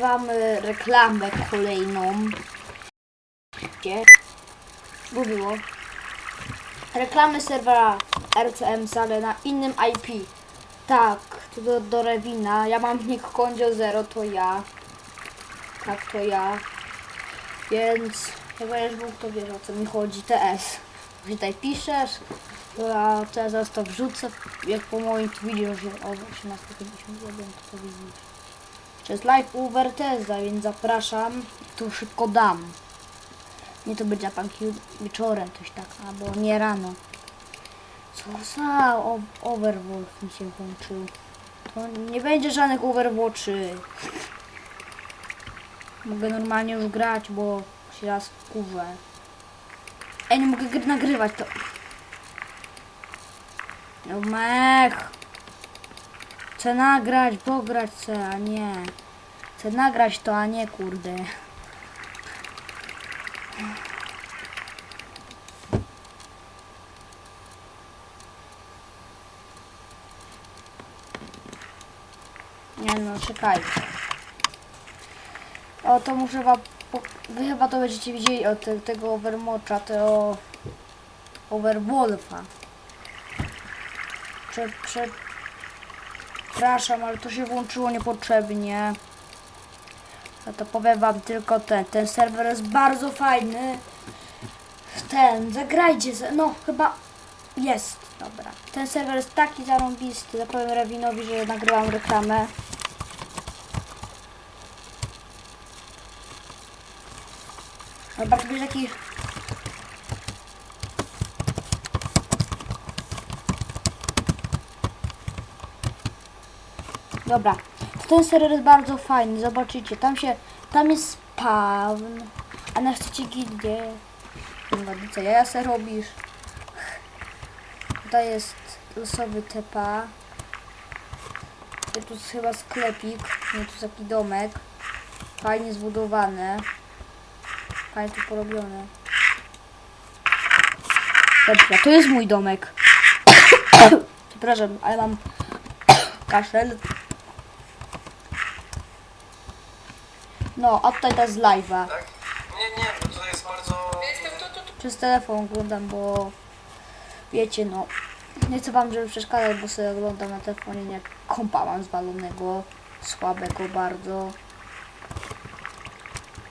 Mamy reklamę kolejną. Gdzie? Było. Reklamy serwera RCM ale na innym IP. Tak, to do, do Rewina. Ja mam nick Kondzio 0, to ja. Tak, to ja. Więc jak będziesz mógł, to wiesz o co mi chodzi. TS. Tutaj piszesz. To ja zaraz to wrzucę. Jak po moim tu widzisz, że o 18.51 to, to widzisz. To jest live u Werteza, więc zapraszam. Tu szybko dam. Nie to będzie pan wieczorem, coś tak, albo nie rano. Co za o- Overwolf mi się włączył. To nie będzie żadnych Overwatchy. Mogę normalnie już grać, bo się raz kurzę. Ej, nie mogę gry nagrywać to. No mech. Chcę nagrać, pograć chcę, a nie. Chcę nagrać to, a nie kurde. Nie no, czekajcie. O, to muszę wam... Wy chyba to będziecie widzieli od te, tego Overmotcha, tego... Overwolfa. Prze, prze, Przepraszam, ale to się włączyło niepotrzebnie. No to powiem wam tylko ten. Ten serwer jest bardzo fajny. Ten, zagrajcie, ze- no chyba jest, dobra. Ten serwer jest taki zarąbisty, zapowiem Rewinowi, że nagrywam reklamę. Będzie taki... Dobra, ten serwer jest bardzo fajny, zobaczycie, tam się, tam jest spawn, a na chcecie gildię. Kurwa, co ja se robisz? Tutaj jest losowy tepa. Tu jest chyba sklepik, nie, tu jest taki domek. Fajnie zbudowany. Fajnie tu porobione. Dobra, to jest mój domek. Przepraszam, ale mam kaszel. No, a tutaj to jest live'a. Tak? Nie, nie, bo to jest bardzo... Przez telefon oglądam, bo wiecie, no nie chcę wam, żeby przeszkadzać, bo sobie oglądam na telefonie, nie kompa mam zwalonego, słabego bardzo.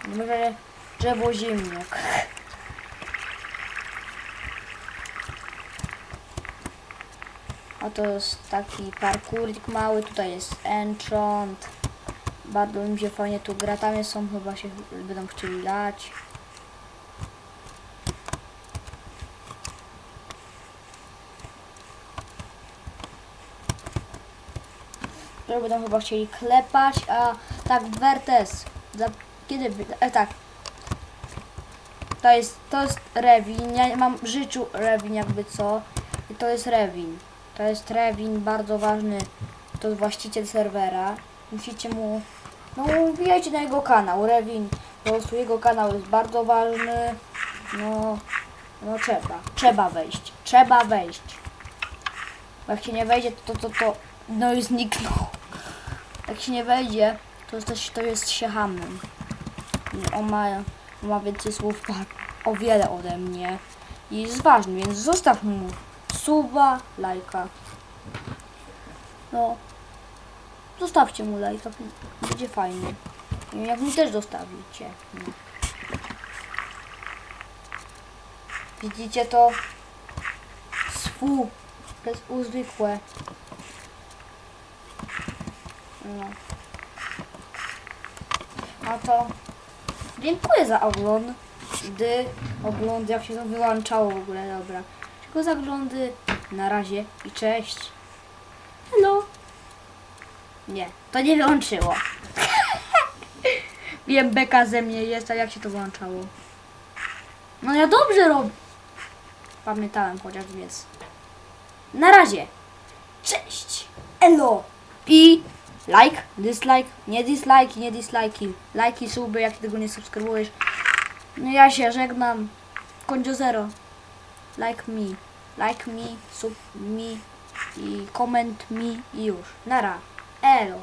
Może drzewo ziemniak. A to jest taki parkurik mały, tutaj jest enchant. Bardzo mi się fajnie tu gra, tam są chyba się będą chcieli lać. które będą chyba chcieli klepać, a tak Vertes, za, kiedy, e, tak, to jest, to jest Rewin, ja mam w życiu Rewin jakby co, i to jest Rewin, to jest Rewin, bardzo ważny, to jest właściciel serwera, musicie mu, no wbijajcie na jego kanał, Rewin, po prostu jego kanał jest bardzo ważny, no, no trzeba, trzeba wejść, trzeba wejść, bo jak się nie wejdzie, to, to, to, no i zniknął. Jak się nie wejdzie, to, to, to jest się hamem. On ma, on ma więcej słów ba- o wiele ode mnie. I jest ważny, więc zostaw mu suba, lajka. No, zostawcie mu lajka, będzie fajnie. Jak mi też zostawicie. No. Widzicie to? Swu. To jest uzwykłe. No. A to dziękuję za ogląd. Gdy ogląd, jak się to wyłączało w ogóle, dobra. Tylko za oglądy. Na razie i cześć. Hello. Nie, to nie wyłączyło. Wiem, beka ze mnie jest, a jak się to włączało? No ja dobrze robię. Pamiętałem chociaż więc. Na razie. Cześć. Elo. I like, dislike, nie dislike, nie dislike. Lajki, suby, jak tego nie subskrybujesz. No ja się żegnam. Kondzio zero. Like me. Like me, sub me i comment me i już. Nara. Elo.